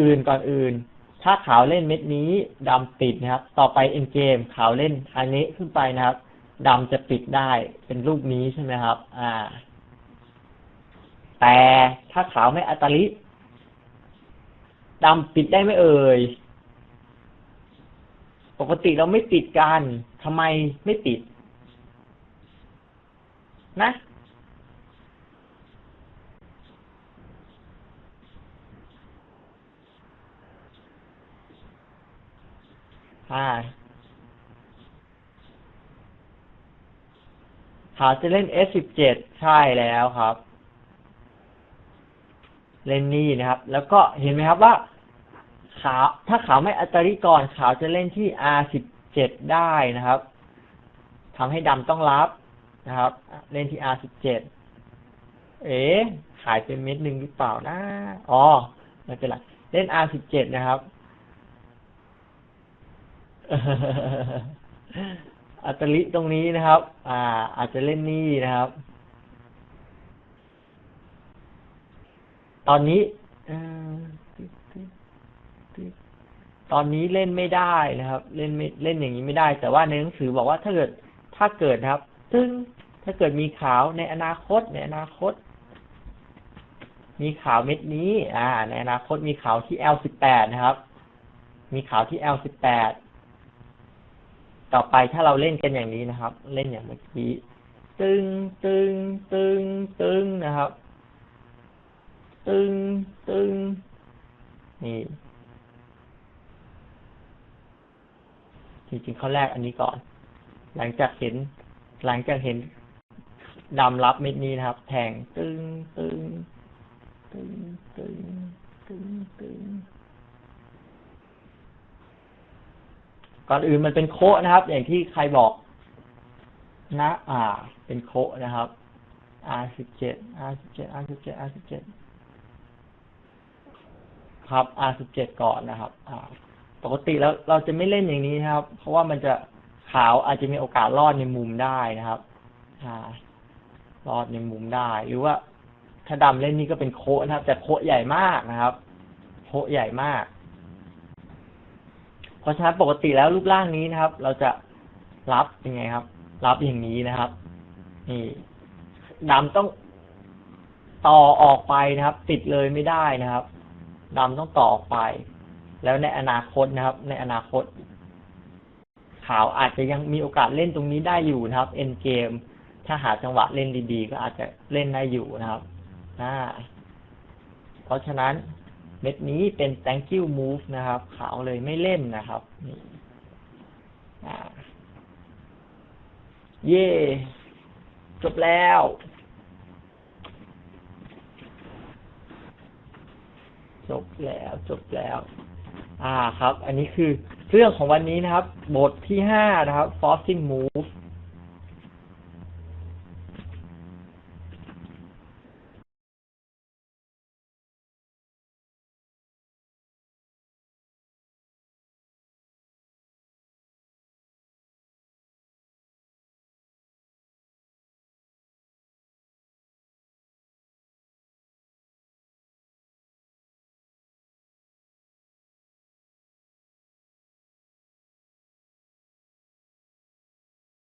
อื่นก่อนอื่น ถ้าขาวเล่นเม็ดนี้ดำปิดนะครับ ต่อไปเอ็นเกมขาวเล่นอันนี้ขึ้นไปนะครับดำจะปิดได้เป็นรูปนี้ใช่ไหมครับ อ่า แต่ถ้าขาวไม่อัตลิดำปิดได้ไหมเอ่ย ปกติเราไม่ปิดกันทำไมไม่ปิด นะ อ่าขาวจะเล่น S17 ใช่แล้วครับ เล่นนี่นะครับ แล้วก็เห็นไหมครับว่า ขาวถ้าขาวไม่อัตริก่อนขาวจะเล่นที่ R17 ได้นะครับทำให้ดำต้องรับนะครับ เล่นที่ R17 เอ๋ขายเป็นเม็ดหนึ่งหรือเปล่านะอ๋อไม่เป็นไรเล่น R17 นะครับ อัตลิตรงนี้นะครับ อ่า อาจจะเล่นนี่นะครับ ตอนนี้ตอนนี้เล่นไม่ได้นะครับ เล่นไม่เล่นอย่างนี้ไม่ได้ แต่ว่าในหนังสือบอกว่าถ้าเกิดถ้าเกิดครับ ซึ่งถ้าเกิดมีขาวในอนาคตในอนาคต มีขาวเม็ดนี้ อ่า ในอนาคตมีขาวที่ L18 นะครับ มีขาวที่ L18 ต่อไปถ้าเราเล่นกันอย่างนี้นะครับ เล่นอย่างเมื่อกี้ ตึงตึงตึงตึงนะครับ ตึงตึงนี่จริงๆข้อแรกอันนี้ก่อน หลังจากเห็น หลังจากเห็นดำรับเม็ดนี้นะครับ แทงตึงตึงตึงตึงตึงตึง ก่อนอื่นมันเป็นโคนะครับ อย่างที่ใครบอกนะ อ่า เป็นโคนะครับ R สิบเจ็ด R สิบเจ็ด R สิบเจ็ด R สิบเจ็ดครับ R สิบเจ็ดก่อนนะครับ อ่า ปกติแล้วเราจะไม่เล่นอย่างนี้นะครับ เพราะว่ามันจะขาวอาจจะมีโอกาสรอดในมุมได้นะครับ อ่ารอดในมุมได้ หรือว่าถ้าดำเล่นนี่ก็เป็นโคนะครับแต่โคใหญ่มากนะครับ โคใหญ่มาก เพราะฉะนั้นปกติแล้วรูปร่างนี้นะครับ เราจะรับยังไงครับ รับอย่างนี้นะครับ นี่ดำต้องต่อออกไปนะครับ ติดเลยไม่ได้นะครับดำต้องต่อออกไป แล้วในอนาคตนะครับ ในอนาคต ขาวอาจจะยังมีโอกาสเล่นตรงนี้ได้อยู่นะครับ เอ็นเกม ถ้าหาจังหวะเล่นดีๆ ก็อาจจะเล่นได้อยู่นะครับอ่าเพราะฉะนั้น เม็ดนี้เป็น thank you move นะครับ ขาวเลยไม่เล่นนะครับนี่เย่จบแล้วจบแล้วจบแล้ว อ่าครับ อันนี้คือเรื่องของวันนี้นะครับ บทที่ห้านะครับ forcing move